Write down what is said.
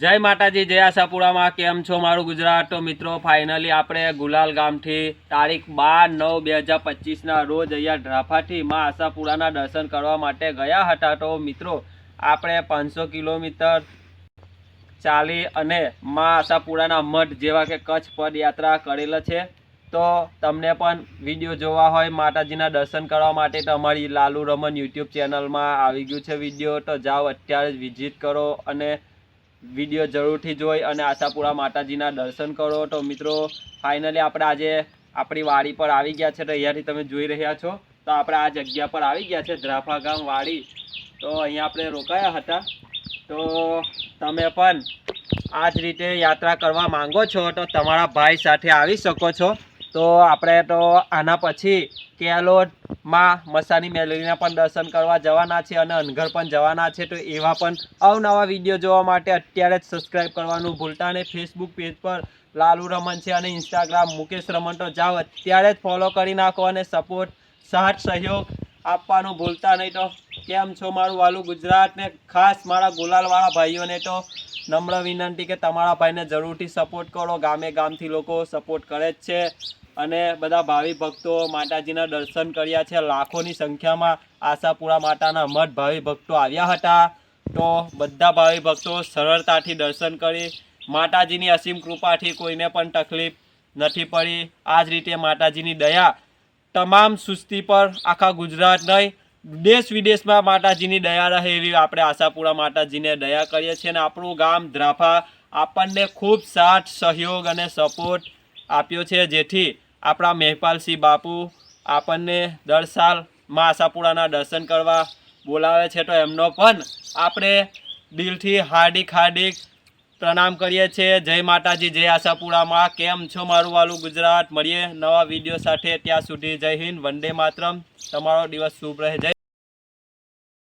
જય માતાજી, જય આશાપુરામાં. કેમ છો મારું ગુજરાત? તો મિત્રો ફાઇનલી આપણે ગુલાલ ગામથી તારીખ બાર નવ બે હજાર પચીસના રોજ અહીંયા ડ્રાફાથી માં આશાપુરાના દર્શન કરવા માટે ગયા હતા. તો મિત્રો, આપણે પાંચસો કિલોમીટર ચાલી અને માં આશાપુરાના મઠ જેવા કે કચ્છ પદયાત્રા કરેલ છે. તો તમને પણ વીડિયો જોવા હોય માતાજીના દર્શન કરવા માટે, તો અમારી લાલુ રમન યુટ્યુબ ચેનલમાં આવી ગયું છે વીડિયો. તો જાઓ, અત્યારે જ વિઝિટ કરો અને વીડિયો જરૂરથી જોઈ અને આશાપુરા માતાજીના દર્શન કરો. તો મિત્રો ફાઇનલી આપણે આજે આપણી વાડી પર આવી ગયા છે. તો અહીંયાથી તમે જોઈ રહ્યા છો. તો આપણે આ જગ્યા પર આવી ગયા છે, ધ્રાફા ગામ વાડી. તો અહીંયા આપણે રોકાયા હતા. તો તમે પણ આ જ રીતે યાત્રા કરવા માંગો છો, તો તમારા ભાઈ સાથે આવી શકો છો. તો આપણે તો આના પછી કેલોડમાં મસાની મેલરીના પણ દર્શન કરવા જવાના છે અને અનઘર પણ જવાના છે, તો એવા પણ અવનવા વીડિયો જોવા માટે અત્યારે જ સબસ્ક્રાઈબ કરવાનું ભૂલતા નહીં. ફેસબુક પેજ પર લાલુ રમન છે અને ઇન્સ્ટાગ્રામ મુકેશ રમન તો જાઓ અત્યારે જ ફોલો કરી નાખો અને સપોર્ટ સાથ, સહયોગ આપવાનું ભૂલતા નહીં. તો કેમ છો મારું વાલું ગુજરાતને ખાસ મારા ગુલાલવાળા ભાઈઓને તો નમ્ર વિનંતી કે તમારા ભાઈને જરૂરથી સપોર્ટ કરો. ગામે ગામથી લોકો સપોર્ટ કરે જ છે. અને બધા ભાવિ ભક્તો માતાજીના દર્શન કર્યા છે. લાખોની સંખ્યામાં આશાપુરા માતાના મઠ ભાવિ ભક્તો આવ્યા હતા. તો બધા ભાવિ ભક્તો સરળતાથી દર્શન કરી માતાજીની અસીમ કૃપાથી કોઈને પણ તકલીફ નથી પડી. આ જ રીતે માતાજીની દયા તમામ સુસ્તી પર આખા ગુજરાત નહીં, દેશ વિદેશમાં માતાજીની દયા રહે એવી આપણે આશાપુરા માતાજીને દયા કરીએ છીએ અને આપણું ગામ ધ્રાફા આપણને ખૂબ સાથ, સહયોગ અને સપોર્ટ આપ્યો છે. જેથી આપણા મહેપાલસિંહ બાપુ આપણને દર સાલ મા આશાપુરાના દર્શન કરવા બોલાવે છે તો એમનો પણ આપણે દિલથી હાર્દિક હાર્દિક પ્રણામ કરીએ છીએ. જય માતાજી, જય આશાપુરામાં. કેમ છો મારું વાલું ગુજરાત? મળીએ નવા વીડિયો સાથે. ત્યાં સુધી જય હિન્દ, વંદે માતરમ. તમારો દિવસ શુભ રહે. જય